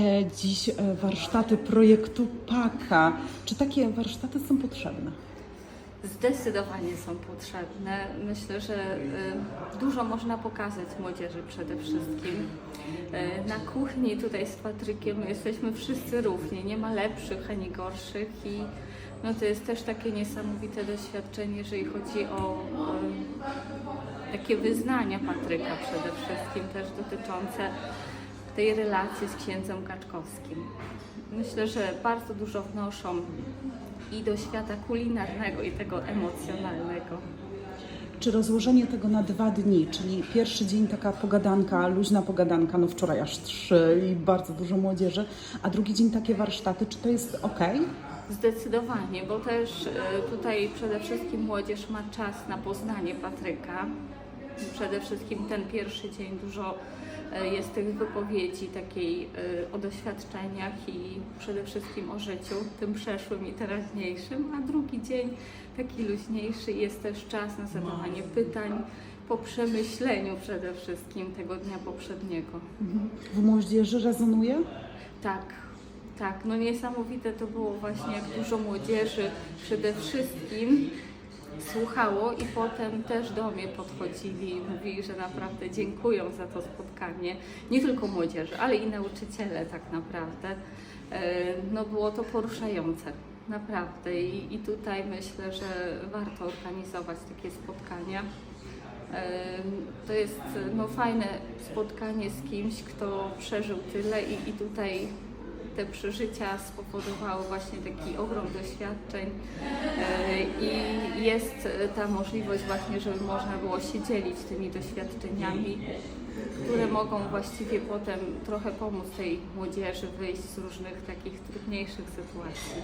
E, Dziś e, warsztaty projektu PAKA. Czy takie warsztaty są potrzebne? Zdecydowanie są potrzebne. Myślę, że y, dużo można pokazać młodzieży przede wszystkim. Na kuchni tutaj z Patrykiem jesteśmy wszyscy równi, nie ma lepszych ani gorszych i no to jest też takie niesamowite doświadczenie, jeżeli chodzi o y, takie wyznania Patryka przede wszystkim też dotyczące tej relacji z księdzem Kaczkowskim. Myślę, że bardzo dużo wnoszą i do świata kulinarnego, i tego emocjonalnego. Czy rozłożenie tego na dwa dni, czyli pierwszy dzień taka pogadanka, luźna pogadanka, no wczoraj aż trzy i bardzo dużo młodzieży, a drugi dzień takie warsztaty, czy to jest ok? Zdecydowanie, bo też e, tutaj przede wszystkim młodzież ma czas na poznanie Patryka. Przede wszystkim ten pierwszy dzień dużo e, jest tych wypowiedzi takiej e, o doświadczeniach i przede wszystkim o życiu, tym przeszłym i teraźniejszym, a drugi dzień taki luźniejszy jest też czas na zadawanie pytań po przemyśleniu przede wszystkim tego dnia poprzedniego. W młodzieży rezonuje? Tak, tak. No niesamowite to było właśnie, jak dużo młodzieży przede wszystkim słuchało i potem też do mnie podchodzili i mówili, że naprawdę dziękują za to spotkanie. Nie tylko młodzieży, ale i nauczyciele tak naprawdę. E, No było to poruszające. Naprawdę I, i tutaj myślę, że warto organizować takie spotkania. Em, To jest no, fajne spotkanie z kimś, kto przeżył tyle i, i tutaj te przeżycia spowodowały właśnie taki ogrom doświadczeń E, i jest e, ta możliwość właśnie, żeby można było się dzielić tymi doświadczeniami, które mogą właściwie potem trochę pomóc tej młodzieży wyjść z różnych takich trudniejszych sytuacji.